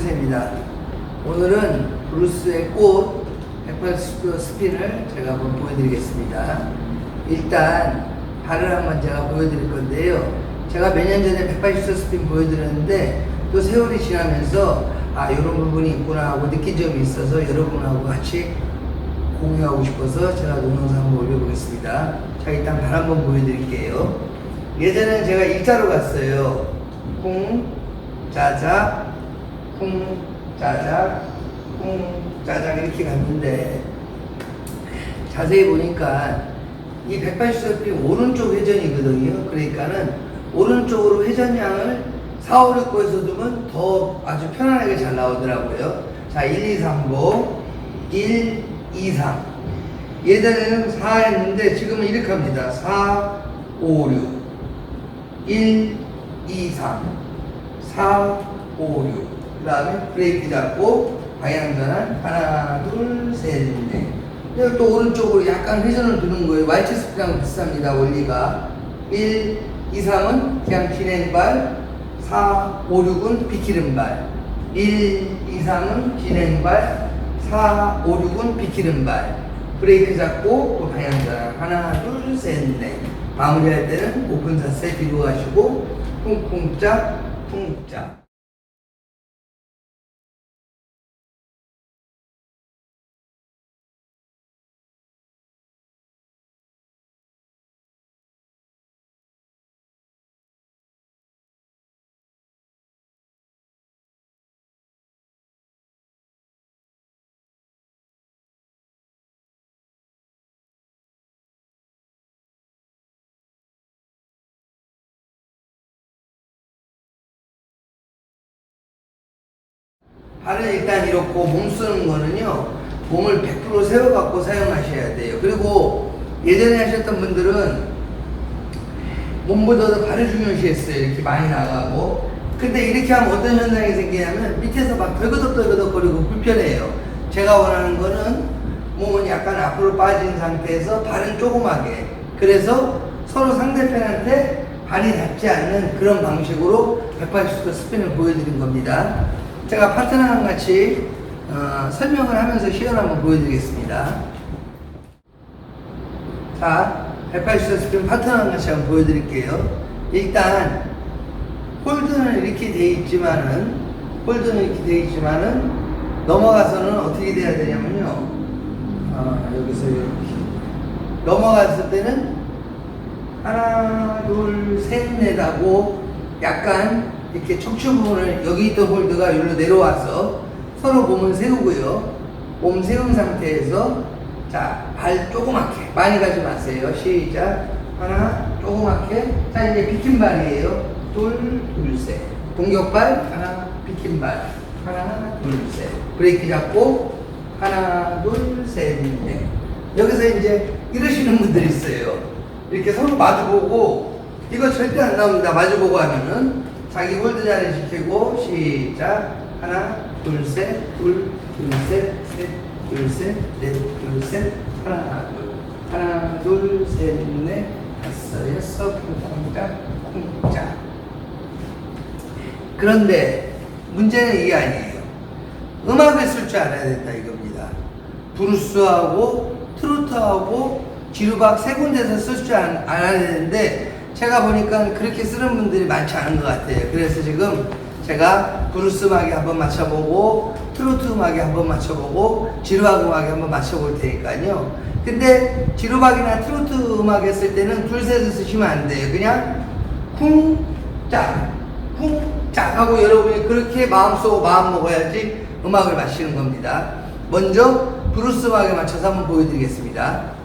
오근세입니다. 오늘은 브루스의 꽃 180도 스핀을 제가 한번 보여드리겠습니다. 일단 발을 한번 제가 보여드릴 건데요. 제가 몇 년 전에 180도 스핀 보여드렸는데 또 세월이 지나면서 아 이런 부분이 있구나 하고 느낀 점이 있어서 여러분하고 같이 공유하고 싶어서 제가 동영상 한번 올려보겠습니다. 자 일단 발 한번 보여드릴게요. 예전에 제가 일자로 갔어요. 쿵, 짜자, 쿵, 짜자, 쿵, 짜자 이렇게 갔는데 자세히 보니까 이 180도 오른쪽 회전이거든요. 그러니까는 오른쪽으로 회전량을 4, 5, 6고에서 두면 더 아주 편안하게 잘 나오더라고요. 자, 1, 2, 3고 1, 2, 3. 예전에는 4 했는데 지금은 이렇게 합니다. 4, 5, 6. 1, 2, 3. 4, 5, 6. 그 다음에 브레이크 잡고 방향 전환. 하나, 둘, 셋, 넷. 그리고 또 오른쪽으로 약간 회전을 두는 거예요. 스피랑 비슷합니다. 원리가. 1, 2, 3은 그냥 진행발. 4, 5, 6은 비키는 발. 1, 2, 3은 진행발. 4, 5, 6은 비키는 발. 브레이크 잡고 또 방향 전환. 하나, 둘, 셋, 넷. 마무리할 때는 오픈 자세 뒤로 가시고 쿵쿵짝, 쿵짝. 발은 일단 이렇고 몸 쓰는 거는요 몸을 100% 세워갖고 사용하셔야 돼요. 그리고 예전에 하셨던 분들은 몸보다도 발을 중요시했어요. 이렇게 많이 나가고. 근데 이렇게 하면 어떤 현상이 생기냐면 밑에서 막 덜그덕덜그덕 거리고 불편해요. 제가 원하는 거는 몸은 약간 앞으로 빠진 상태에서 발은 조그맣게. 그래서 서로 상대편한테 발이 닿지 않는 그런 방식으로 180도 스핀을 보여드린 겁니다 제가 파트너랑 같이 어, 설명을 하면서 시연 한번 보여드리겠습니다. 자, 180도 스핀 파트너랑 같이 한번 보여드릴게요. 일단 홀드는 이렇게 돼 있지만은 홀드는 이렇게 돼 있지만은 넘어가서는 어떻게 돼야 되냐면요. 어, 여기서 이렇게 넘어갔을 때는 하나, 둘, 셋, 넷 하고 약간 이렇게 척추 부분을 여기 있던 홀드가 여기로 내려와서 서로 몸을 세우고요. 몸 세운 상태에서 자, 발 조그맣게 많이 가지 마세요. 시작. 하나, 조그맣게. 자, 이제 비킨 발이에요. 둘, 둘, 셋. 공격발, 하나, 비킨 발. 하나, 둘, 셋. 브레이크 잡고, 하나, 둘, 셋, 넷. 여기서 이제 이러시는 분들이 있어요. 이렇게 서로 마주보고, 이거 절대 안 나옵니다. 마주보고 하면은. 자기 홀드 자리 지키고, 시작. 하나, 둘, 셋, 둘, 둘, 셋, 셋, 둘, 셋, 넷, 둘, 셋, 하나, 둘. 하나, 둘, 셋, 넷, 다섯, 여섯, 쿵쿵짝, 쿵짝. 그런데 문제는 이게 아니에요. 음악을 쓸 줄 알아야 된다 이겁니다. 브루스하고 트로트하고 지루박 세 군데서 쓸 줄 알아야 되는데 제가 보니까 그렇게 쓰는 분들이 많지 않은 것 같아요. 그래서 지금 제가 브루스 음악에 한번 맞춰보고 트로트 음악에 한번 맞춰보고 지루박 음악에 한번 맞춰볼 테니까요. 근데 지루박이나 트로트 음악 했을 때는 둘셋을 쓰시면 안 돼요. 그냥 쿵짝 쿵짝 하고 여러분이 그렇게 마음 쏘고 마음 먹어야지 음악을 마시는 겁니다. 먼저 브루스 음악에 맞춰서 한번 보여드리겠습니다.